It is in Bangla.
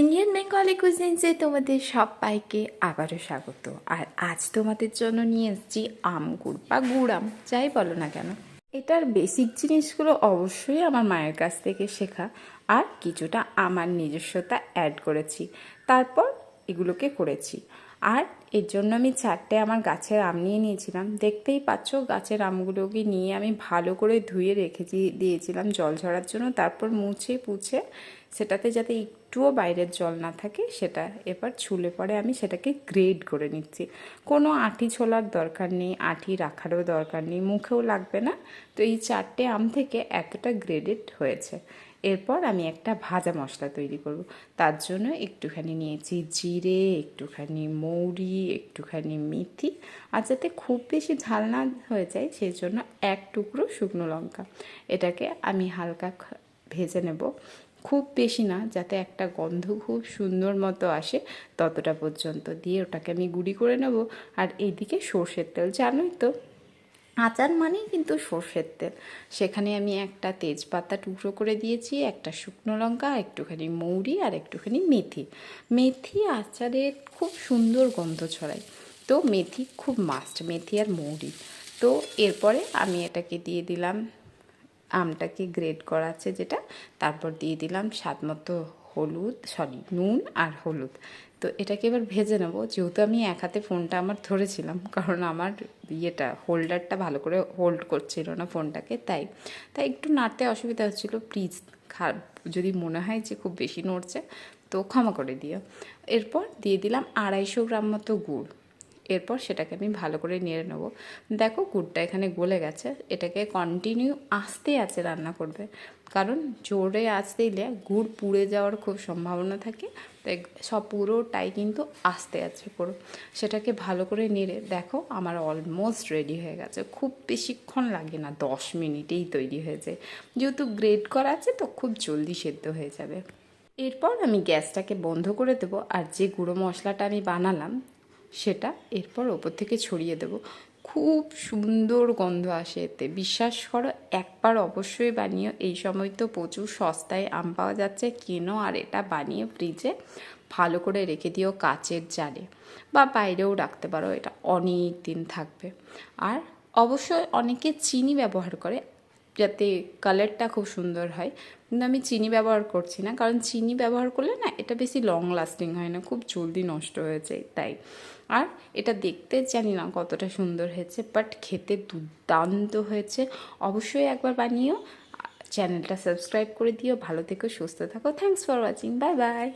ইন্ডিয়ান বেঙ্গলি কুজিনসে তোমাদের সবাইকে আবারও স্বাগত। আর আজ তোমাদের জন্য নিয়ে এসেছি আম গুড় বা গুড়াম যাই বলো না কেন। এটার বেসিক জিনিসগুলো অবশ্যই আমার মায়ের কাছ থেকে শেখা। আর কিছুটা আমার নিজস্বতা অ্যাড করেছি। তারপর এগুলোকে করেছি। আর এর জন্য আমি চারটে আমার গাছের আম নিয়ে নিয়েছিলাম। দেখতেই পাচ্ছ, গাছের আমগুলোকে নিয়ে আমি ভালো করে ধুয়ে রেখে দিয়েছিলাম জল ঝরার জন্য। তারপর মুছে পুছে সেটাতে যাতে একটুও বাইরের জল না থাকে, সেটা এবার ছুলে পরে আমি সেটাকে গ্রেড করে নিচ্ছি। কোনো আঠি ছোলার দরকার নেই আঠি রাখারও দরকার নেই, মুখেও লাগবে না। তো এই চারটে আম থেকে এতটা গ্রেডেড হয়েছে। এরপর আমি একটা ভাজা মশলা তৈরি করব। তার জন্য একটুখানি নিয়েছি জিরে, একটুখানি মৌরি, একটুখানি মেথি। আর যাতে খুব বেশি ঝাল না হয়ে যায় সেই জন্য এক টুকরো শুকনো লঙ্কা। এটাকে আমি হালকা ভেজে নেব। খুব বেশি না, যাতে একটা গন্ধ খুব সুন্দর মতো আসে, ততটা পর্যন্ত দিয়ে ওটাকে আমি গুঁড়ি করে নেব। আর এইদিকে সর্ষের তেল, জানোই তো। আচার মানেই কিন্তু সর্ষের তেল। সেখানে আমি একটা তেজপাতা টুকরো করে দিয়েছি, একটা শুকনো লঙ্কা, একটুখানি মৌরি আর একটুখানি মেথি। মেথি আচারের খুব সুন্দর গন্ধ ছড়ায়। তো মেথি খুব মাস্ট মেথি আর মৌরি। তো এরপরে আমি এটাকে দিয়ে দিলাম, আমটাকে গ্রেড করা আছে যেটা, তারপর দিয়ে দিলাম স্বাদ মতো হলুদ, সরি, নুন আর হলুদ। তো এটাকে এবার ভেজে নেব। যেহেতু আমি এক হাতে ফোনটা আমার ধরেছিলাম, কারণ আমার ইয়েটা, হোল্ডারটা ভালো করে হোল্ড করছিল না ফোনটাকে, তাই। তাই একটু নাড়তে অসুবিধা হচ্ছিল। প্লিজ খারাপ যদি মনে হয় যে খুব বেশি নড়ছে, তো ক্ষমা করে দিও। এরপর দিয়ে দিলাম আড়াইশো গ্রাম মতো গুড়। এরপর সেটাকে আমি ভালো করে নেড়ে নেব। দেখো গুড়টা এখানে গলে গেছে, এটাকে কন্টিনিউ আস্তে আছে রান্না করবে। কারণ জোরে আঁচ দিলে গুড় পুড়ে যাওয়ার খুব সম্ভাবনা থাকে, তাই সব পুরোটাই কিন্তু আস্তে আছে পুরো। সেটাকে ভালো করে নেড়ে দেখো আমার অলমোস্ট রেডি হয়ে গেছে। খুব বেশিক্ষণ লাগে না, দশ মিনিটেই তৈরি হয়ে যায়। যেহেতু গ্রেড করা আছে তো খুব জলদি সেদ্ধ হয়ে যাবে। এরপর আমি গ্যাসটাকে বন্ধ করে দেবো, আর যে গুঁড়ো মশলাটা আমি বানালাম সেটা এরপর ওপর থেকে ছড়িয়ে দেব। খুব সুন্দর গন্ধ আসে এতে। বিশ্বাস করো, একবার অবশ্যই বানিয়ে এই সময় তো প্রচুর সস্তায় আম পাওয়া যাচ্ছে। কেনো আর এটা বানিয়ে ফ্রিজে ভালো করে রেখে দিও কাচের জালে বা বাইরেও রাখতে পারো, এটা অনেক দিন থাকবে। আর অবশ্যই অনেকে চিনি ব্যবহার করে, যাতে কালারটা খুব সুন্দর হয়। কিন্তু আমি চিনি ব্যবহার করছি না, কারণ চিনি ব্যবহার করলে না, এটা বেশি লং লাস্টিং হয় না, খুব জলদি নষ্ট হয়ে যায়, তাই। আর এটা দেখতে জানি না কতটা সুন্দর হয়েছে বাট খেতে দুর্দান্ত হয়েছে। অবশ্যই একবার বানিয়েও চ্যানেলটা সাবস্ক্রাইব করে দিও। ভালো থেকো, সুস্থ থাকো। Thanks for watching bye bye